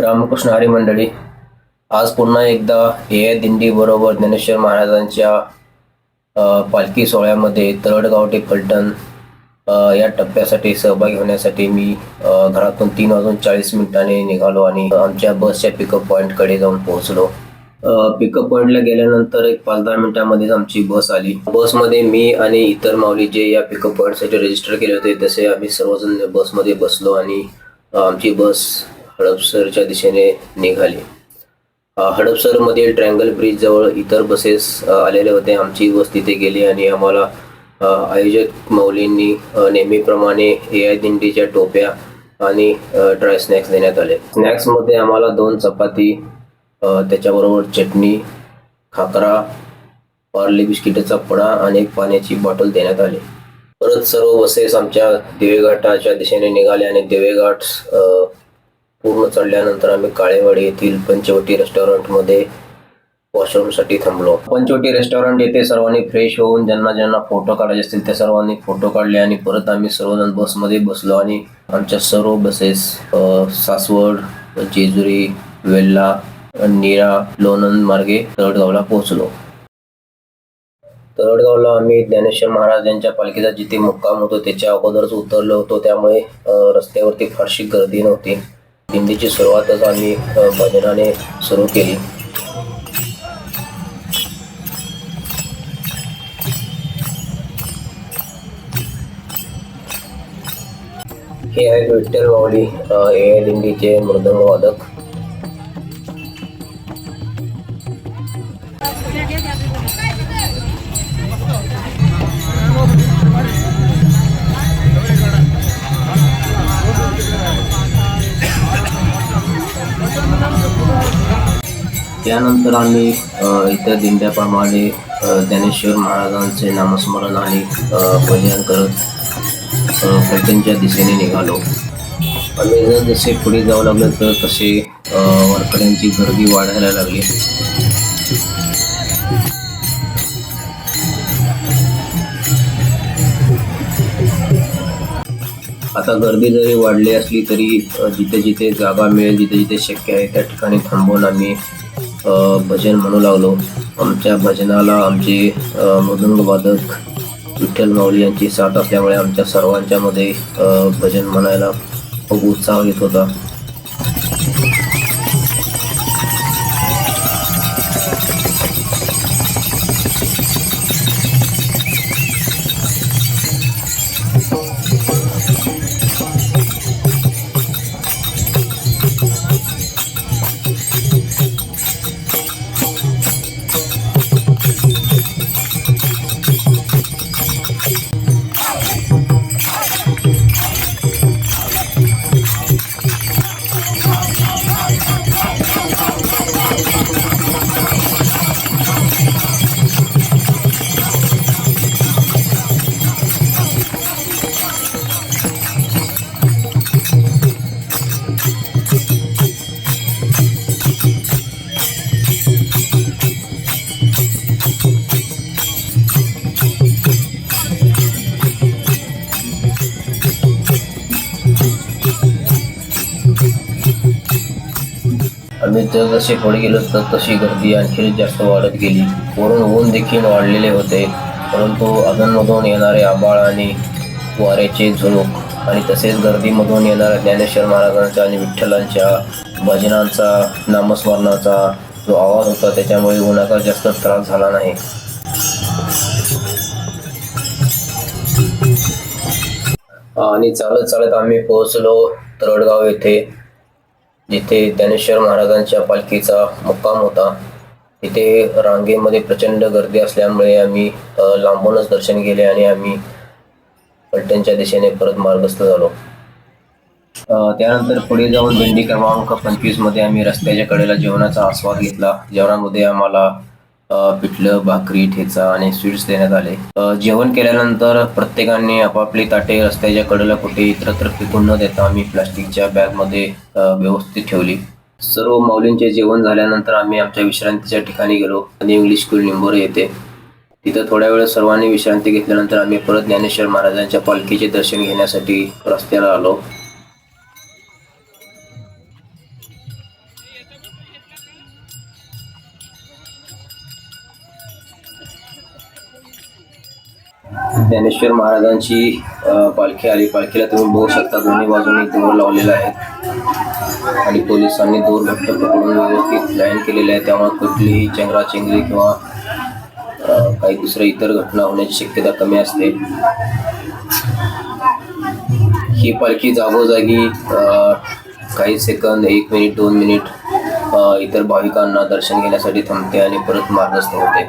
रामकृष्ण हरी मंडळी आज पुन्हा एकदा ए दिंडी बरोबर ज्ञानेश्वर महाराजांच्या पालखी सोहळ्यामध्ये तरडगाव ते फलटण या टप्प्यासाठी सहभागी होण्यासाठी मी घरातून तीन वाजून चाळीस मिनिटाने निघालो आणि आमच्या बसच्या पिकअप पॉईंटकडे जाऊन पोहोचलो. पिकअप पॉईंटला गेल्यानंतर एक पाच दहा मिनिटांमध्येच आमची बस आली. बसमध्ये मी आणि इतर माऊली जे या पिकअप पॉईंटसाठी रजिस्टर केले होते. तसे आम्ही सर्वजण बसमध्ये बसलो आणि आमची बस हडपसरच्या दिशेने निघाली. हडपसरमधील ट्रँगल ब्रिज जवळ इतर बसेस आलेले होते. आमची बस तिथे गेली आणि आम्हाला आयोजक मौलींनी नेहमीप्रमाणे ए आय दिंडीच्या टोप्या आणि ड्राय स्नॅक्स देण्यात आले. स्नॅक्समध्ये आम्हाला दोन चपाती त्याच्याबरोबर चटणी खाकरा पार्ले बिस्किटाचा पडा आणि एक पाण्याची बॉटल देण्यात आली. परत सर्व बसेस आमच्या दिवेघाटाच्या दिशेने निघाले आणि दिवेघाट पूर्ण चढल्यानंतर आम्ही काळेवाडी येथील पंचवटी रेस्टॉरंटमध्ये वॉशरूमसाठी थांबलो. पंचवटी रेस्टॉरंट येथे सर्वांनी फ्रेश होऊन ज्यांना ज्यांना फोटो काढायचे असतील त्या सर्वांनी फोटो काढले आणि परत आम्ही सर्वजण बसमध्ये बसलो आणि आमच्या सर्व बसेस सासवड जेजुरी वेल्ला निळा लोणंद मार्गे तळडगावला पोहोचलो. तळडगावला आम्ही ज्ञानेश्वर महाराज यांच्या पालखीचा जिथे मुक्काम होतो त्याच्या अगोदरच उतरलो होतो. त्यामुळे रस्त्यावरती फारशी गर्दी नव्हती. दिंडीची सुरुवातच आम्ही भजनाने सुरू केली. हे आहेत विठ्ठल माऊली ए आय दिंडीचे मृदंगवादक. त्यानंतर आम्ही इतर दिंड्याप्रमाणे ज्ञानेश्वर महाराजांचे नामस्मरण आणि भजन करत पैठणच्या दिशेने निघालो. आम्ही जर जसे पुढे जाऊ लागलो तर तसे वारकऱ्यांची गर्दी वाढायला लागली. आता गर्दी जरी वाढली असली तरी जिथे जिथे जागा मिळेल जिथे जिथे शक्य आहे त्या ठिकाणी थांबून आम्ही भजन म्हणू लागलो. आमच्या भजनाला आमचे मृदंगवादक विठ्ठल माऊली यांची साथ असल्यामुळे आमच्या सर्वांच्यामध्ये भजन म्हणायला खूप उत्साह येत होता. आम्ही जर जसे पुढे गेलो तर तशी गर्दी आणखी जास्त वाढत गेली. वरून ऊन देखील वाढलेले होते. परंतु अधूनमधून येणारे आबाळ आणि वाऱ्याचे झुळूक आणि तसेच गर्दीमधून येणाऱ्या ज्ञानेश्वर महाराजांच्या आणि विठ्ठलांच्या भजनांचा नामस्मरणाचा जो आवाज होता त्याच्यामुळे उन्हाचा जास्त त्रास झाला नाही. आणि चालत चालत आम्ही पोहोचलो तरडगाव येथे. जिथे ज्ञानेश्वर महाराजांच्या पालखीचा मुक्काम होता तिथे रांगेमध्ये प्रचंड गर्दी असल्यामुळे आम्ही लांबूनच दर्शन केले आणि आम्ही पलटणच्या दिशेने परत मार्गस्थ झालो. त्यानंतर पुढे जाऊन दिंडी क्रमांक पंचवीसमध्ये आम्ही रस्त्याच्या कडेला जेवणाचा आस्वाद घेतला. जेवणामध्ये आम्हाला पिठलं भाकरी ठेचा आणि स्वीट्स देण्यात आले. जेवण केल्यानंतर प्रत्येकाने आपापली ताटे रस्त्याच्या कडेला कुठे इतरत्र फेकून न देता आम्ही प्लास्टिकच्या बॅगमध्ये व्यवस्थित ठेवली. सर्व माऊलींचे जेवण झाल्यानंतर आम्ही आमच्या विश्रांतीच्या ठिकाणी गेलो आणि इंग्लिश स्कूल निंबोरे येते तिथं थोड्या वेळ सर्वांनी विश्रांती घेतल्यानंतर आम्ही परत ज्ञानेश्वर महाराजांच्या पालखीचे दर्शन घेण्यासाठी रस्त्याला आलो. ज्ञानेश्वर महाराजांची पालखी आली. पालखीला तुम्ही बघू शकता दोन्ही बाजूने दोर लावलेला आहे आणि पोलिसांनी दोर घट्ट पकडून व्यवस्थित लाईन केलेले आहे त्यामुळे कुठलीही चेंगराचेंगरी किंवा काही दुसऱ्या इतर घटना होण्याची शक्यता कमी असते. ही पालखी जागोजागी काही सेकंद एक मिनिट दोन मिनिट इतर भाविकांना दर्शन घेण्यासाठी थांबते आणि परत मार्गस्थ होते.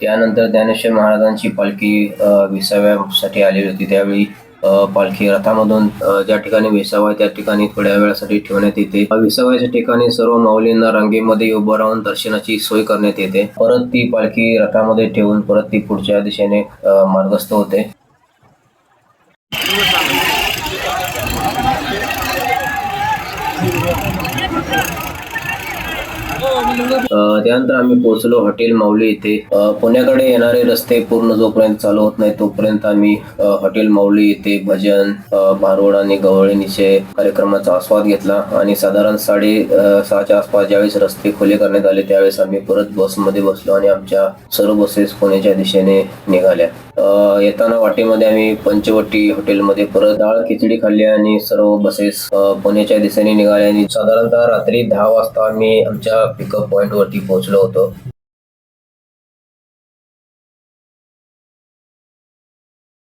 त्यानंतर ज्ञानेश्वर महाराजांची पालखी विसाव्यासाठी आलेली होती. त्यावेळी पालखी रथामधून ज्या ठिकाणी विसावा आहे त्या ठिकाणी थोड्या वेळासाठी ठेवण्यात येते. विसाव्याच्या ठिकाणी सर्व माऊलींना रांगेमध्ये उभं राहून दर्शनाची सोय करण्यात येते. परत ती पालखी रथामध्ये ठेवून परत ती पुढच्या दिशेने मार्गस्थ होते. त्यानंतर आम्ही पोहोचलो हॉटेल माऊली येथे पुण्याकडे येणारे रस्ते पूर्ण जोपर्यंत चालू होत नाही तोपर्यंत आम्ही हॉटेल माऊली येथे भजन भारुड आणि गवळणीचे कार्यक्रमाचा आस्वाद घेतला आणि साधारण साडे सहाच्या आसपास ज्यावेळेस रस्ते खुले करण्यात आले त्यावेळेस आम्ही परत बसमध्ये बसलो आणि आमच्या सर्व बसेस पुण्याच्या दिशेने निघाल्या. येताना वाटेमध्ये आम्ही पंचवटी हॉटेलमध्ये परत डाळ खिचडी खाल्ली आणि सर्व बसेस पुण्याच्या दिशेने निघाल्या आणि साधारणतः रात्री दहा वाजता आम्ही आमच्या पिकअप पॉईंट वरती पोहोचलो होतो.